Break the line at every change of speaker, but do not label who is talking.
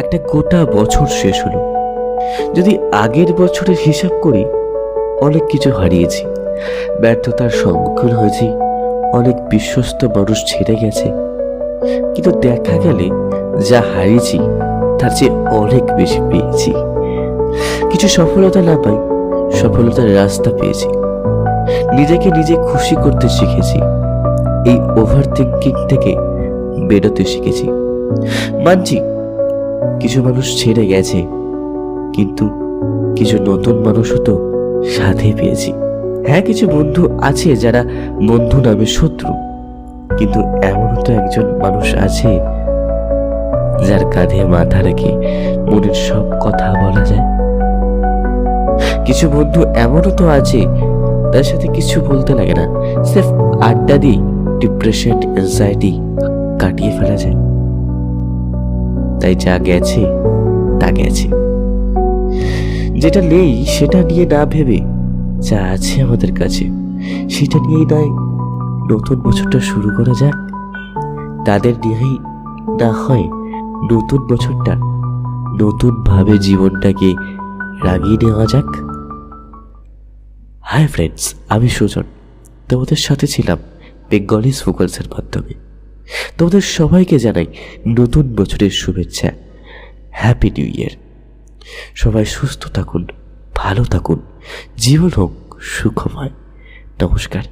একটা গোটা বছর শেষ হলো। যদি আগের বছরের হিসাব করি, অনেক কিছু হারিয়েছি। ব্যর্থতার সম্মুখীন হয়েছি, অনেক বিশ্বস্ত মানুষ ছেড়ে গেছে। কিন্তু দেখা গেলে যা হারিয়েছি, তার চেয়ে অনেক বেশি পেয়েছি। কিছু সফলতা না পাই, সফলতার রাস্তা পেয়েছি। নিজেকে নিজে খুশি করতে শিখেছি। এই ওভার থিঙ্কিং থেকে বেরোতে শিখেছি। মানছি কিছু মানুষ ছেড়ে গেছে, কিন্তু কিছু নতুন মানুষও তো সাথে পেয়েছি। হ্যাঁ কিছু বন্ধু আছে যারা বন্ধু নামে শত্রু, কিন্তু এমনও তো একজন মানুষ আছে যার কাঁধে মাথা রেখে মনের সব কথা বলা যায়। কিছু বন্ধু এমনও তো আছে তার সাথে কিছু বলতে লাগে না, সির্ফ আড্ডা দিয়ে ডিপ্রেশন অ্যাংজাইটি কাটিয়ে ফেলা যায়। তাই যা গেছে, তা গেছে। যেটা নেই, সেটা নিয়ে না ভেবে যা আছে আমাদের কাছে, সেটা নিয়েই নয়, নতুন বছরটা শুরু করা যাক। তাদের নিয়েই না হয় নতুন বছরটা, নতুনভাবে জীবনটাকে রাগিয়ে নেওয়া যাক। হাই ফ্রেন্ডস আমি সুজন। তোমাদের সাথে ছিলাম বেঙ্গলিস ভোকালসের মাধ্যমে। তোমাদের সবাইকে জানাই নতুন বছরের শুভেচ্ছা। হ্যাপি নিউ ইয়ার সবাই সুস্থ থাকুন, ভালো থাকুন, জীবন হোক সুখময়। নমস্কার।